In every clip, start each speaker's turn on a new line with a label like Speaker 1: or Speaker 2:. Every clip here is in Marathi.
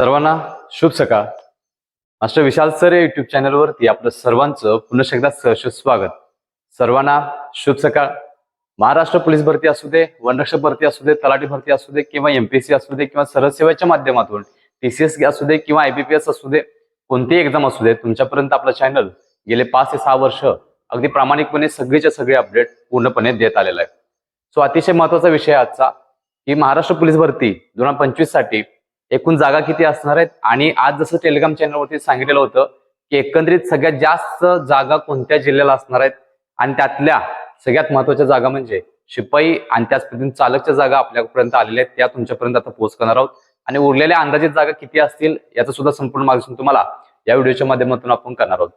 Speaker 1: सर्वांना शुभ सकाळ. मास्टर विशाल सर या युट्यूब चॅनलवरती आपलं सर्वांचं पुन्हा एकदा सहर्ष स्वागत. सर्वांना शुभ सकाळ. महाराष्ट्र पोलीस भरती असू दे वनरक्षक भरती असू दे तलाठी भरती असू दे किंवा एमपीएससी असू दे किंवा सरळ सेवेच्या माध्यमातून टीसीएस असू दे किंवा आयबीपीएस असू दे कोणतीही एक्झाम असू दे तुमच्यापर्यंत आपलं चॅनल गेले पाच ते सहा वर्ष अगदी प्रामाणिकपणे सगळेच्या सगळे अपडेट पूर्णपणे देत आलेलं आहे. सो अतिशय महत्त्वाचा विषय आजचा की महाराष्ट्र पोलीस भरती दोन हजार पंचवीससाठी एकूण जागा किती असणार आहेत? आणि आज जसं टेलिग्राम चॅनलवरती सांगितलेलं होतं की एकंदरीत सगळ्यात जास्त जागा कोणत्या जिल्ह्याला असणार आहेत? आणि त्यातल्या सगळ्यात महत्त्वाच्या जागा म्हणजे शिपाई आणि त्याच पद्धतीने चालकच्या जागा आपल्यापर्यंत आलेल्या आहेत त्या तुमच्यापर्यंत आता पोहोच करणार आहोत. आणि उरलेल्या अंदाजित जागा किती असतील याचं सुद्धा संपूर्ण मार्गदर्शन तुम्हाला या व्हिडिओच्या माध्यमातून आपण करणार आहोत.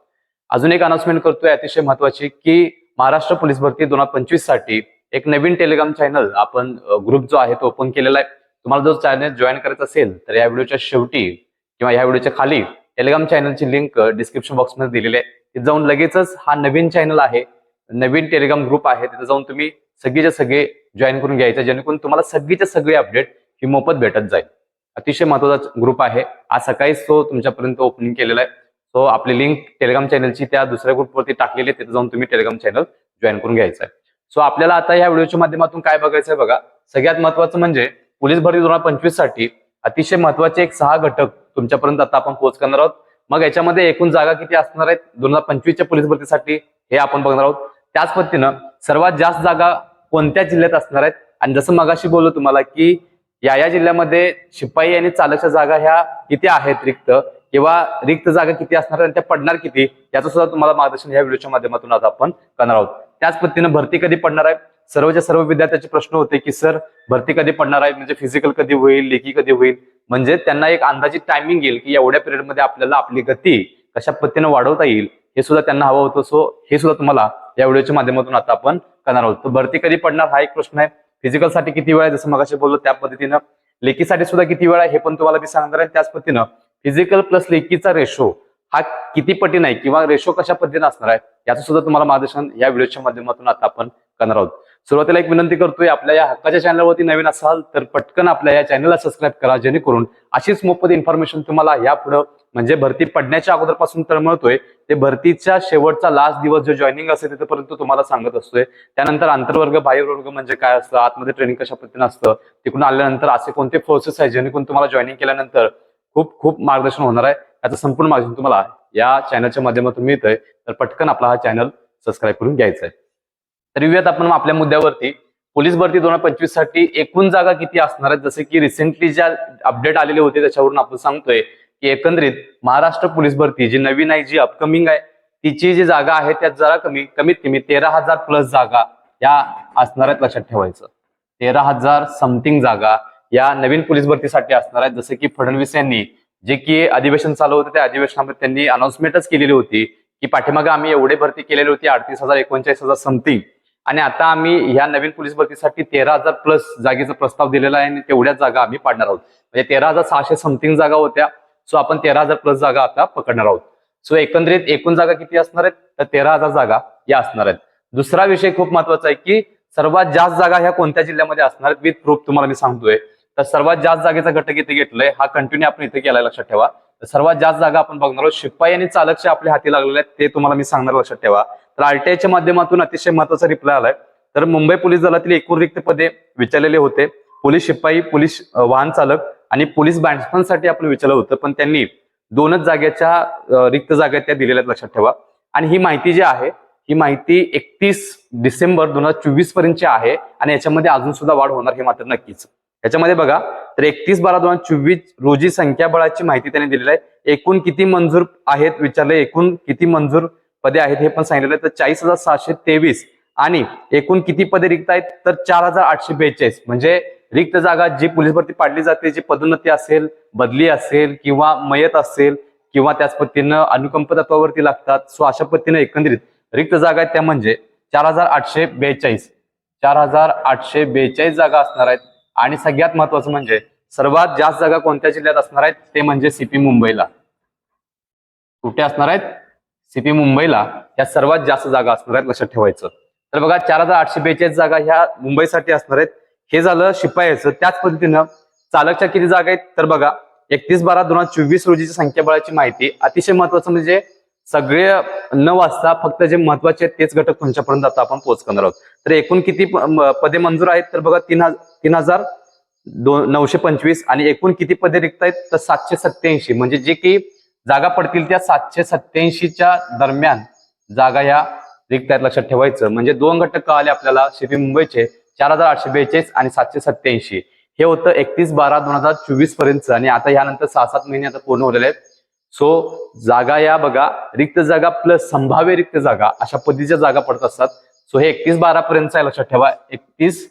Speaker 1: अजून एक अनाउन्समेंट करतोय अतिशय महत्वाची की महाराष्ट्र पोलीस भरती दोन हजार पंचवीससाठी एक नवीन टेलिग्राम चॅनल आपण ग्रुप जो आहे तो ओपन केलेला आहे. तुम्हाला जो चॅनल जॉईन करायचं असेल तर या व्हिडिओच्या शेवटी किंवा या व्हिडिओच्या खाली टेलिग्राम चॅनलची लिंक डिस्क्रिप्शन बॉक्समध्ये दिलेली आहे. तिथे जाऊन लगेचच हा नवीन चॅनल आहे नवीन टेलिग्राम ग्रुप आहे तिथे जाऊन तुम्ही सगळेचे सगळे जॉईन करून घ्यायचं जेणेकरून तुम्हाला सगळीचे सगळे अपडेट ही मोफत भेटत जाईल. अतिशय महत्त्वाचा ग्रुप आहे. आज सकाळीच तो तुमच्यापर्यंत ओपनिंग केलेला आहे. सो आपली लिंक टेलिग्राम चॅनलची त्या दुसऱ्या ग्रुपवरती टाकलेली आहे तिथे जाऊन तुम्ही टेलिग्राम चॅनल जॉईन करून घ्यायचं आहे. सो आपल्याला आता या व्हिडिओच्या माध्यमातून काय बघायचं आहे बघा. सगळ्यात महत्वाचं म्हणजे पोलीस भरती दोन हजार पंचवीससाठी अतिशय महत्त्वाचे एक सहा घटक तुमच्यापर्यंत आता आपण पोहोच करणार आहोत. मग याच्यामध्ये एकूण जागा किती असणार आहेत? दोन हजार पंचवीसच्या पोलीस भरतीसाठी हे आपण बघणार आहोत. त्याच पद्धतीनं सर्वात जास्त जागा कोणत्या जिल्ह्यात असणार आहेत? आणि जसं मगाशी बोललो तुम्हाला की या या जिल्ह्यामध्ये शिपाई आणि चालकच्या जागा ह्या किती आहेत रिक्त? किंवा रिक्त जागा किती असणार आहेत आणि त्या पडणार किती? याचं सुद्धा तुम्हाला मार्गदर्शन या व्हिडिओच्या माध्यमातून आता आपण करणार आहोत. त्याच पद्धतीनं भरती कधी पडणार आहे? सर्वच्या सर्व विद्यार्थ्याचे प्रश्न होते की सर भरती कधी पडणार आहे? म्हणजे फिजिकल कधी होईल लेखी कधी होईल? म्हणजे त्यांना एक अंदाजित टायमिंग येईल की एवढ्या पिरियडमध्ये आपल्याला आपली गती कशा पद्धतीने वाढवता येईल हे सुद्धा त्यांना हवं होतं. सो हे सुद्धा तुम्हाला या व्हिडिओच्या माध्यमातून आता आपण करणार आहोत. तर भरती कधी पडणार हा एक प्रश्न आहे. फिजिकलसाठी किती वेळ आहे? जसं मगाशी बोललो त्या पद्धतीनं. लेखीसाठी सुद्धा किती वेळ आहे? हे पण तुम्हाला मी सांगणार आहे. त्याच पद्धतीनं फिजिकल प्लस लेखीचा रेशो हा किती पटीन आहे? किंवा रेशो कशा पद्धतीने असणार आहे? याचं सुद्धा तुम्हाला मार्गदर्शन या व्हिडिओच्या माध्यमातून आता आपण करणार आहोत. सुरुवातीला एक विनंती करतोय आपल्या या हक्काच्या चॅनलवरती नवीन असाल तर पटकन आपल्या या चॅनलला सबस्क्राईब करा जेणेकरून अशीच मोफत इन्फॉर्मेशन तुम्हाला यापुढं म्हणजे भरती पडण्याच्या अगोदरपासून तळमळतोय. ते भरतीच्या शेवटचा लास्ट दिवस जो जॉईनिंग असेल तिथपर्यंत तुम्हाला सांगत असतोय. त्यानंतर आंतरवर्ग बाह्यवर्ग म्हणजे काय असतं आतमध्ये ट्रेनिंग कशा पद्धतीने असतं तिकडून आल्यानंतर असे कोणते फोर्सेस आहेत जेणेकरून तुम्हाला जॉईनिंग केल्यानंतर खूप खूप मार्गदर्शन होणार आहे. याचं संपूर्ण मार्गदर्शन तुम्हाला या चॅनलच्या माध्यमातून मिळतंय. तर पटकन आपला हा चॅनल सबस्क्राईब करून घ्यायचा आहे. तर येऊयात आपण आपल्या मुद्द्यावरती. पोलीस भरती दोन हजार पंचवीससाठी एकूण जागा किती असणार आहेत? जसे की रिसेंटली ज्या अपडेट आलेले होते त्याच्यावरून आपण सांगतोय की एकंदरीत महाराष्ट्र पोलीस भरती जी नवीन आहे जी अपकमिंग आहे तिची जी जागा आहे त्यात जरा कमी कमीत कमी तेरा हजार प्लस जागा या असणार आहेत लक्षात ठेवायचं. तेरा हजार समथिंग जागा या नवीन पोलीस भरतीसाठी असणार आहेत. जसे की फडणवीस यांनी जे की अधिवेशन चालू होतं त्या अधिवेशनामध्ये त्यांनी अनाउन्समेंटच केलेली होती की पाठीमागे आम्ही एवढे भरती केलेली होती अडतीस हजार एकोणचाळीस हजार समथिंग आणि आता आम्ही ह्या नवीन पोलीस भरतीसाठी तेरा हजार प्लस जागेचा प्रस्ताव दिलेला आहे आणि तेवढ्याच जागा आम्ही पाडणार आहोत. म्हणजे तेरा हजार सहाशे समथिंग जागा होत्या. सो आपण तेरा हजार प्लस जागा आता पकडणार आहोत. सो एकंदरीत एकूण जागा किती असणार आहेत? तर तेरा हजार जागा या असणार आहेत. दुसरा विषय खूप महत्त्वाचा आहे की सर्वात जास्त जागा ह्या कोणत्या जिल्ह्यामध्ये असणार आहेत? विथ प्रूफ तुम्हाला मी सांगतोय. तर सर्वात जास्त जागेचा घटक इथे घेतलाय. हा कंटिन्यू आपण इथे केलाय लक्षात ठेवा. तर सर्वात जास्त जागा आपण बघणार आहोत. शिपाई आणि चालकचे आपल्या हाती लागलेले आहेत ते तुम्हाला मी सांगणार लक्षात ठेवा. तर आरटीआयच्या माध्यमातून अतिशय महत्त्वाचा रिप्लाय आलाय. तर मुंबई पोलीस दलातील एकूण रिक्त पदे विचारलेले होते. पोलीस शिपाई पोलीस वाहन चालक आणि पोलीस बॅट्समनसाठी आपण विचारलं होतं पण त्यांनी दोनच जागेच्या रिक्त जागा त्या दिलेल्या लक्षात ठेवा. आणि ही माहिती जी आहे ही माहिती एकतीस डिसेंबर दोन हजार चोवीस पर्यंतची आहे आणि याच्यामध्ये अजून सुद्धा वाढ होणार हे मात्र नक्कीच. याच्यामध्ये बघा तर एकतीस बारा दोन हजार चोवीस रोजी संख्याबळाची माहिती त्यांनी दिलेली आहे. एकूण किती मंजूर आहेत विचारले एकूण किती मंजूर पदे आहेत हे पण सांगितलेलं आहे तर चाळीस हजार सहाशे तेवीस आणि एकूण किती पदे रिक्त आहेत? तर चार हजार आठशे बेचाळीस. म्हणजे रिक्त जागा जी पोलीस भरती पाडली जाते जी पदोन्नती असेल बदली असेल किंवा मयत असेल किंवा त्याच पद्धतीनं अनुकंप तत्वावरती लागतात सो अशा पद्धतीनं एकंदरीत रिक्त जागा आहेत त्या म्हणजे चार हजार आठशे बेचाळीस. चार हजार आठशे बेचाळीस जागा असणार आहेत आणि सगळ्यात महत्वाचं म्हणजे सर्वात जास्त जागा कोणत्या जिल्ह्यात असणार आहेत? ते म्हणजे सीपी मुंबईला. कुठे असणार आहेत? सीपी मुंबईला या सर्वात जास्त जागा असणार आहेत लक्षात ठेवायचं. तर बघा चार हजार आठशे बेचाळीस जागा ह्या मुंबईसाठी असणार आहेत. हे झालं शिपायाचं. त्याच पद्धतीनं चालकच्या किती जागा आहेत? तर बघा एकतीस बारा दोन हजार चोवीस रोजीची संख्याबळाची माहिती. अतिशय महत्वाचं म्हणजे सगळे न वाचता फक्त जे महत्त्वाचे आहेत तेच घटक तुमच्यापर्यंत आता आपण पोहोच करणार आहोत. तर एकूण किती पदे मंजूर आहेत? तर बघा तीन तीन हजार दोन नऊशे पंचवीस आणि एकूण किती पदे रिक्त आहेत? तर सातशे सत्याऐंशी म्हणजे जे की जागा पडतील त्या सातशे सत्याऐंशीच्या दरम्यान जागा ह्या रिक्त आहेत लक्षात ठेवायचं. म्हणजे दोन घटक आले आपल्याला शिपी मुंबईचे चार हजार आठशे बेचाळीस आणि सातशे सत्याऐंशी हे होतं एकतीस बारा दोन हजार चोवीसपर्यंत आणि आता यानंतर सहा सात महिने आता पूर्ण होलेले आहेत. सो जागा या बघा रिक्त जागा प्लस संभाव्य रिक्त जागा अशा पद्धतीच्या जागा पडत असतात. सो हे एकतीस बारा पर्यंत आहे लक्षात ठेवा. एकतीस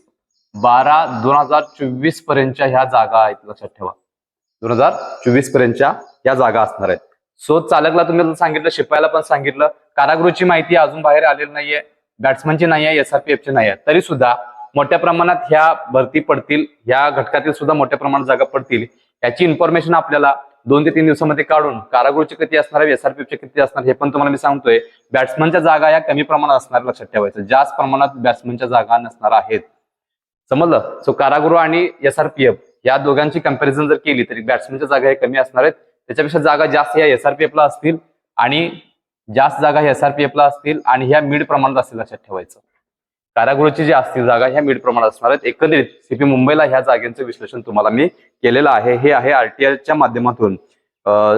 Speaker 1: बारा दोन हजार चोवीस पर्यंतच्या ह्या जागा आहेत लक्षात ठेवा. दोन हजार चोवीस पर्यंतच्या या जागा असणार आहेत. सो चालकला तुम्ही सांगितलं शिपायला पण सांगितलं. कारागृहची माहिती अजून बाहेर आलेली नाहीये. बॅट्समनची नाही आहे एसआरपीएफची नाही आहे तरी सुद्धा मोठ्या प्रमाणात ह्या भरती पडतील ह्या घटकातील सुद्धा मोठ्या प्रमाणात जागा पडतील. याची इन्फॉर्मेशन आपल्याला दोन ते तीन दिवसामध्ये काढून कारागृहचे किती असणार एसआरपीएफचे किती असणार हे पण तुम्हाला मी सांगतोय. बॅट्समनच्या जागा या कमी प्रमाणात असणार लक्षात ठेवायचं. जास्त प्रमाणात बॅट्समनच्या जागा नसणार आहेत. समजलं? सो कारागृह आणि एसआरपीएफ या दोघांची कंपॅरिझन जर केली तरी बॅट्समनच्या जागा हे कमी असणार आहेत. त्याच्यापेक्षा जागा जास्त या एसआरपीएफला असतील आणि जास्त जागा ह्या असतील आणि ह्या मिड प्रमाणात असतील लक्षात ठेवायचं. कारागृहाची जी असतील जागा ह्या मिड प्रमाणात असणार आहेत. एकंदरीत सीपी मुंबईला ह्या जागेचं विश्लेषण तुम्हाला मी केलेलं आहे. हे आहे आरटीआयच्या माध्यमातून.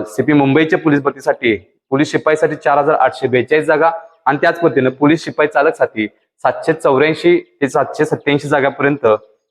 Speaker 1: सीपी मुंबईच्या पोलीस भरतीसाठी पोलीस शिपाईसाठी चार हजार आठशे बेचाळीस जागा आणि त्याच पद्धतीनं पोलीस शिपाई चालकसाठी सातशे चौऱ्याऐंशी ते सातशे सत्याऐंशी जागापर्यंत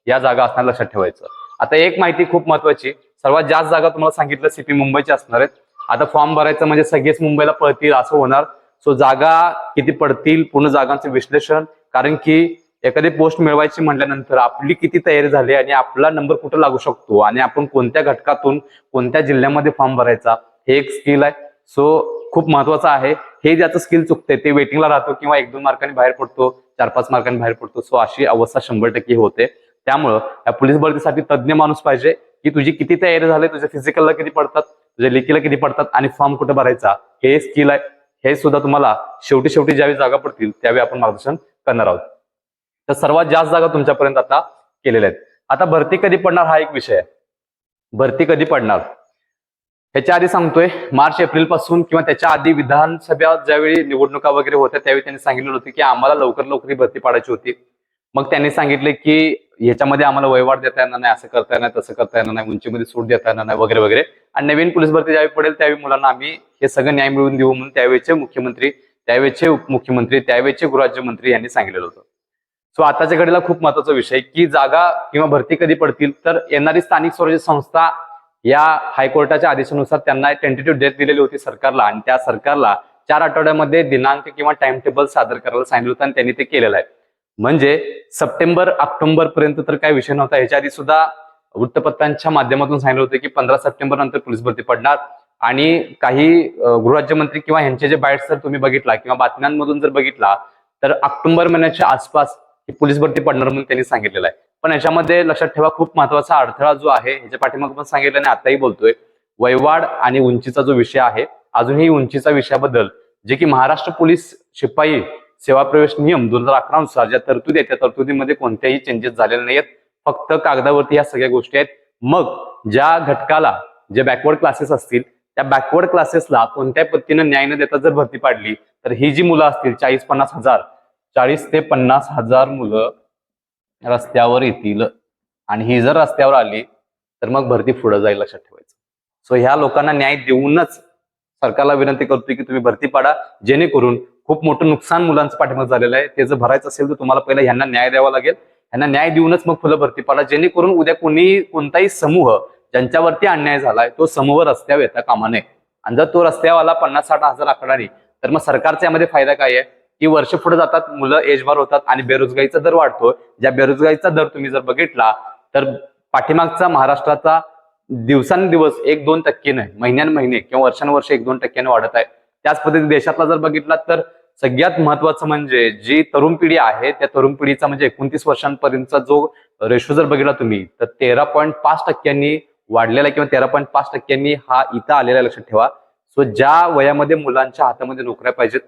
Speaker 1: या जागा असणार लक्षात ठेवायचं. आता एक माहिती खूप महत्वाची. सर्वात जास्त जागा तुम्हाला सांगितलं सीपी मुंबईची असणार आहेत. आता फॉर्म भरायचं म्हणजे सगळेच मुंबईला पळतील असं होणार. सो जागा किती पडतील पूर्ण जागांचं विश्लेषण. कारण की एखादी पोस्ट मिळवायची म्हटल्यानंतर आपली किती तयारी झाली आणि आपला नंबर कुठं लागू शकतो? आणि आपण कोणत्या घटकातून कोणत्या जिल्ह्यामध्ये फॉर्म भरायचा? हे एक स्किल आहे. सो खूप महत्वाचं आहे. हे ज्याचं स्किल चुकते ते वेटिंगला राहतो किंवा एक दोन मार्कांनी बाहेर पडतो चार पाच मार्कांनी बाहेर पडतो. सो अशी अवस्था शंभर टक्के होते. त्यामुळं या पोलीस भरतीसाठी तज्ज्ञ माणूस पाहिजे की तुझी किती तयारी झाली तुझ्या फिजिकलला किती पडतात तुझ्या लेखीला किती पडतात आणि फॉर्म कुठे भरायचा हे स्किल आहे हे सुद्धा तुम्हाला शेवटी शेवटी ज्यावेळी जागा पडतील त्यावेळी आपण मार्गदर्शन करणार आहोत. तर सर्वात जास्त जागा तुमच्यापर्यंत आता केलेल्या आहेत. आता भरती कधी पडणार हा एक विषय आहे. भरती कधी पडणार? ह्याच्या आधी सांगतोय मार्च एप्रिलपासून किंवा त्याच्या आधी विधानसभा ज्यावेळी निवडणुका वगैरे होत्या त्यावेळी त्यांनी सांगितलेलं होतं की आम्हाला लवकर लवकर भरती पाडायची होती. मग त्यांनी सांगितले की याच्यामध्ये आम्हाला वयवाढ देता येणार नाही असं करता येणार तसं करता येणार नाही उंचीमध्ये सूट देता येणार नाही वगैरे वगैरे. आणि नवीन पोलीस भरती ज्यावेळी पडेल त्यावेळी मुलांना आम्ही हे सगळं न्याय मिळवून देऊ म्हणून त्यावेळेचे मुख्यमंत्री त्यावेळेचे उपमुख्यमंत्री त्यावेळेचे गृहराज्यमंत्री यांनी सांगितलेलं होतं. सो आताच्या घडीला खूप महत्त्वाचा विषय की जागा किंवा भरती कधी पडतील तर येणारी स्थानिक स्वराज्य संस्था या हायकोर्टाच्या आदेशानुसार त्यांना टेंटेटिव्ह डेट दिलेली होती सरकारला. आणि त्या सरकारला चार आठवड्यामध्ये दिनांक किंवा टाइम टेबल सादर करायला सांगितलं होतं आणि त्यांनी ते केलेलं आहे. म्हणजे सप्टेंबर ऑक्टोबर पर्यंत तर काय विषय नव्हता. ह्याच्या आधी सुद्धा वृत्तपत्रांच्या माध्यमातून सांगितलं होतं की पंधरा सप्टेंबर नंतर पोलीस भरती पडणार. आणि काही गृहराज्यमंत्री किंवा ह्यांचे जे बाईट्स जर तुम्ही बघितला किंवा बातम्यांमधून जर बघितला तर ऑक्टोबर महिन्याच्या आसपास पोलीस भरती पडणार म्हणून त्यांनी सांगितलेलं आहे. पण याच्यामध्ये लक्षात ठेवा खूप महत्त्वाचा अडथळा जो आहे ह्याच्या पाठीमागे पण सांगितलं आणि आताही बोलतोय वैवाड आणि उंचीचा जो विषय आहे अजूनही उंचीचा विषयाबद्दल जे की महाराष्ट्र पोलीस शिपाई सेवा प्रवेश नियम दोन हजार अकरा नुसार ज्या तरतुदी आहेत त्या तरतुदीमध्ये कोणत्याही चेंजेस झालेले नाहीत फक्त कागदावरती ह्या सगळ्या गोष्टी आहेत. मग ज्या घटकाला जे बॅकवर्ड क्लासेस असतील त्या बॅकवर्ड क्लासेसला कोणत्या पद्धतीनं न्याय न देता जर भरती पाडली तर ही जी मुलं असतील चाळीस पन्नास हजार चाळीस ते पन्नास हजार मुलं रस्त्यावर येतील आणि ही जर रस्त्यावर आली तर मग भरती पुढे जाईल लक्षात ठेवायचं. सो ह्या लोकांना न्याय देऊनच सरकारला विनंती करतोय की तुम्ही भरती पाडा जेणेकरून खूप मोठं नुकसान मुलांचं पाठिंबा झालेलं आहे. ते जर भरायचं असेल तर तुम्हाला पहिला यांना न्याय द्यावा लागेल. यांना न्याय देऊनच मग फुलं भरती पाडा. जेणेकरून उद्या कोणी कोणताही समूह ज्यांच्यावरती अन्याय झालाय तो समूह रस्त्यावर येता कामा नये. आणि जर तो रस्त्यावाला पन्नास साठ हजार आकडाने तर मग सरकारचा यामध्ये फायदा काय आहे? की वर्ष पुढे जातात मुलं एजबार होतात आणि बेरोजगारीचा दर वाढतो ज्या बेरोजगारीचा दर तुम्ही जर बघितला तर पाठीमागचा महाराष्ट्राचा दिवसांदिवस एक दोन टक्केने महिन्यान महिने किंवा वर्षानुवर्ष एक दोन टक्क्याने वाढत आहे. त्याच पद्धतीने देशातला जर बघितला तर सगळ्यात महत्वाचं म्हणजे जी तरुण पिढी आहे त्या तरुण पिढीचा म्हणजे एकोणतीस वर्षांपर्यंतचा जो रेशो जर बघितला तुम्ही तर तेरा पॉईंट पाच टक्क्यांनी वाढलेला आहे किंवा तेरा पॉईंट पाच टक्क्यांनी हा इथं आलेला लक्षात ठेवा. सो ज्या वयामध्ये मुलांच्या हातामध्ये नोकऱ्या पाहिजेत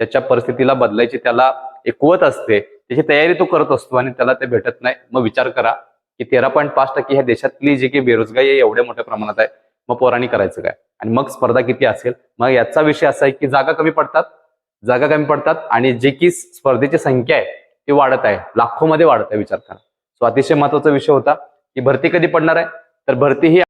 Speaker 1: त्याच्या परिस्थितीला बदलायची त्याला एक कुवत असते त्याची तयारी तो करत असतो आणि त्याला ते भेटत नाही. मग विचार करा की तेरा पॉईंट पाच टक्के ह्या देशातली जी काही बेरोजगारी आहे एवढ्या मोठ्या प्रमाणात आहे मग पोरांनी करायचं काय? आणि मग स्पर्धा किती असेल? मग याचा विषय असा आहे की जागा कमी पडतात जागा कमी पडतात आणि जे की स्पर्धेची संख्या आहे ती वाढत आहे. लाखोमध्ये वाढत आहे विचार करा. सो अतिशय महत्त्वाचा विषय होता की भरती कधी पडणार आहे? तर भरती ही